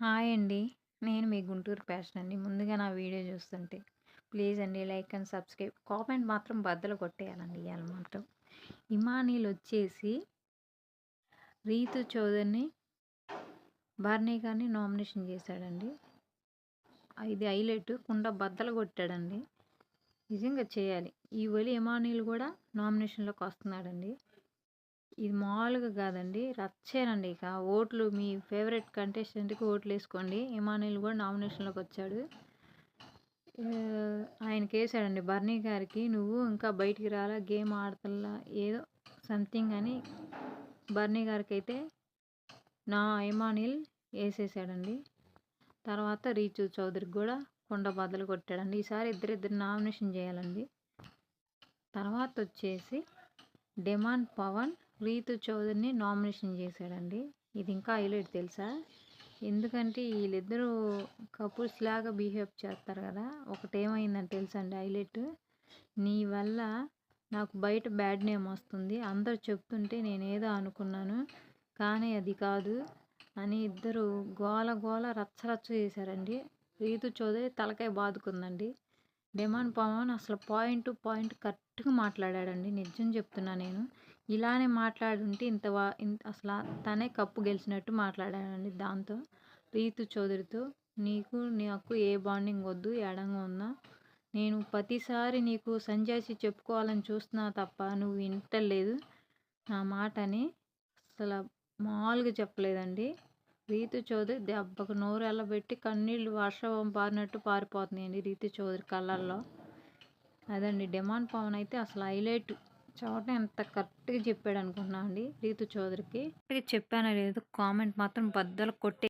Hi అండి. నేను మీ Guntur passion అండి. ముందుగా నా వీడియో చూస్తుంటే ప్లీజ్ అండి లైక్ అండ్ సబ్స్క్రైబ్. కామెంట్ మాత్రం బద్దలు కొట్టేయాలండి ఇవాళ మాత్రం. ఇమానీలు వచ్చేసి రీతు చౌదరిని, బార్నీ గారిని నామినేషన్ చేశాడండి. ఇది హైలైట్. కుండ బద్దలు కొట్టాడండి. నిజంగా చేయాలి. ఈ ఒలి ఇమానీలు కూడా నామినేషన్‌లోకి వస్తున్నాడండి. ఇది మామూలుగా కాదండి. రచ్చేనండి ఇక. ఓట్లు మీ ఫేవరెట్ కంటెస్టెంట్‌కి ఓట్లు వేసుకోండి ఇమానుయల్ కూడా నామినేషన్‌లోకి వచ్చాడు. ఆయనకి వేసాడండి బర్నీ గారికి నువ్వు ఇంకా బయటికి రాలా, గేమ్ ఆడతల్లా ఏదో సంథింగ్ అని బర్నీ గారికి అయితే నా ఇమానుయల్ వేసేసాడండి తర్వాత రీచు చౌదరికి కూడా కొండ బద్దలు కొట్టాడండి. ఈసారి ఇద్దరిద్దరు నామినేషన్ చేయాలండి. తర్వాత వచ్చేసి డిమాండ్ పవన్ రీతు చౌదరిని నామినేషన్ చేశాడండి. ఇది ఇంకా హైలైట్ తెలుసా? ఎందుకంటే వీళ్ళిద్దరూ కపుల్స్ లాగా బిహేవ్ చేస్తారు కదా! ఒకటేమైందని తెలుసా అండి హైలైట్? నీ వల్ల నాకు బయట బ్యాడ్ నేమ్ వస్తుంది. అందరు చెప్తుంటే నేనేదో అనుకున్నాను. కానీ అది కాదు అని ఇద్దరు గోల గోల రచ్చరచ్చ చేశారండి. రీతు చౌదరి తలకాయ బాదుకుందండి. డిమాండ్ పవన్ అసలు పాయింట్ టు పాయింట్ కరెక్ట్‌గా మాట్లాడాడండి. నిజం చెప్తున్నా నేను. ఇలానే మాట్లాడుంటే ఇంత అసలు ఇంత అసల తనే కప్పు గెలిచినట్టు మాట్లాడాడండి దాంతో. రీతు చౌదరితో నీకు నాకు ఏ బాండింగ్ వద్దు ఎడంగా ఉన్నా నేను ప్రతిసారి నీకు సంజాసి చెప్పుకోవాలని చూస్తున్నా తప్ప నువ్వు వింటలేదు నా మాట అని అసల మామూలుగా చెప్పలేదండి. రీతు చౌదరి దెబ్బకు నోరు ఎల్లబెట్టి కన్నీళ్ళు వర్షం పారినట్టు పారిపోతున్నాయండి రీతు చౌదరి కళ్ళల్లో. అదండి డిమాండ్ పవన్ అయితే అసలు హైలైట్. చోట ఎంత కరెక్ట్‌గా చెప్పాడనుకుంటున్నావు అండి రీతు చౌదరికి. చెప్పానో లేదో కామెంట్ మాత్రం బద్దలు కొట్టే